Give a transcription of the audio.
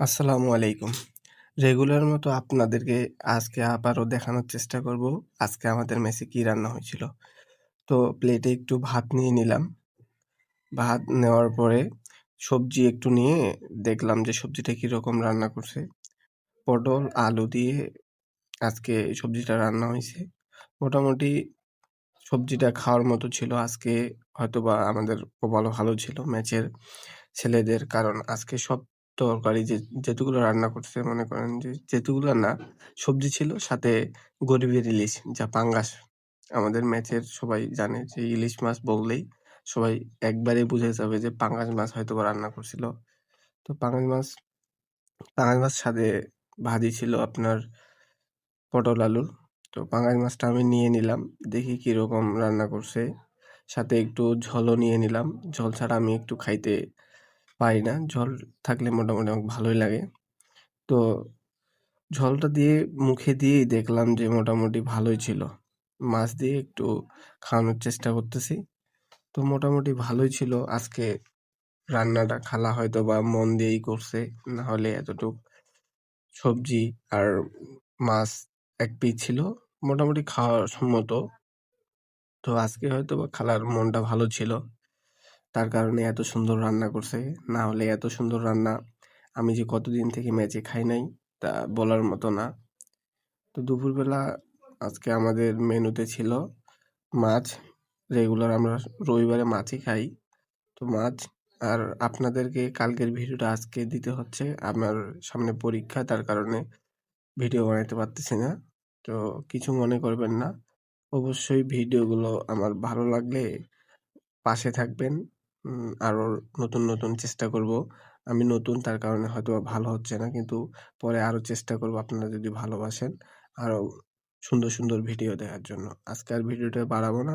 আসসালামু আলাইকুম। রেগুলার মতো আপনাদেরকে আজকে আবারও দেখানোর চেষ্টা করব। আজকে আমাদের মেসে কি রান্না হয়েছিল। তো প্লেটে একটু ভাত নিয়ে নিলাম। ভাত নেওয়ার পরে সবজি একটু নিয়ে দেখলাম যে সবজিটা কীরকম রান্না করছে। পটল, আলু দিয়ে আজকে সবজিটা রান্না হয়েছে। মোটামুটি সবজিটা খাওয়ার মতো ছিল। আজকে হয়তোবা আমাদের কপালও ভালো ছিল ম্যাচের ছেলেদের। কারণ আজকে সব তরকারি যে যেগুলো রান্না করছে মনে করেন যে যেগুলো না, সবজি ছিল, সাথে গরিবের ইলিশ, যা পাঙ্গাস। আমাদের ম্যাচের সবাই জানে যে, ইলিশ মাছ বললেই সবাই একবারে বুঝে যাবে যে, পাঙ্গাস মাছ হয়তো রান্না করছিল। তো পাঙ্গাস মাছ পাঙ্গাস মাছ সাথে ভাজি ছিল আপনার পটল আলুর। তো পাঙ্গাস মাছটা আমি নিয়ে নিলাম, দেখি কীরকম রান্না করছে। সাথে একটু ঝোলও নিয়ে নিলাম। ঝোল ছাড়া আমি একটু খাইতে পারি না। জল থাকলে মোটামুটি আমাকে ভালোই লাগে। তো ঝোলটা দিয়ে মুখে দিয়েই দেখলাম যে মোটামুটি ভালোই ছিল। মাছ দিয়ে একটু খাওয়ানোর চেষ্টা করতেছি। তো মোটামুটি ভালোই ছিল। আজকে রান্নাটা খালা হয়তো বা মন দিয়েই করছে। না হলে এতটুক সবজি আর মাছ এক পিস ছিল। মোটামুটি খাওয়ার সম্মত। তো আজকে হয়তো বা খালার মনটা ভালো ছিল। তার কারণে এত সুন্দর রান্না করছে। না হলে এত সুন্দর রান্না আমি যে কতদিন থেকে ম্যাচে খাই নাই তা বলার মতো না। তো দুপুরবেলা আজকে আমাদের মেনুতে ছিল মাছ। রেগুলার আমরা রবিবারে মাছই খাই। তো মাছ আর আপনাদেরকে কালকের ভিডিওটা আজকে দিতে হচ্ছে। আমার সামনে পরীক্ষা, তার কারণে ভিডিও বানাতে পারতেছি না। তো কিছু মনে করবেন না। অবশ্যই ভিডিওগুলো আমার ভালো লাগলে পাশে থাকবেন। আরও নতুন নতুন চেষ্টা করব। আমি নতুন, তার কারণে হয়তো ভালো হচ্ছে না, কিন্তু পরে আরও চেষ্টা করব আপনারা যদি ভালোবাসেন আরও সুন্দর সুন্দর ভিডিও দেখার জন্য। আজকে আর ভিডিওটা বাড়াবো না।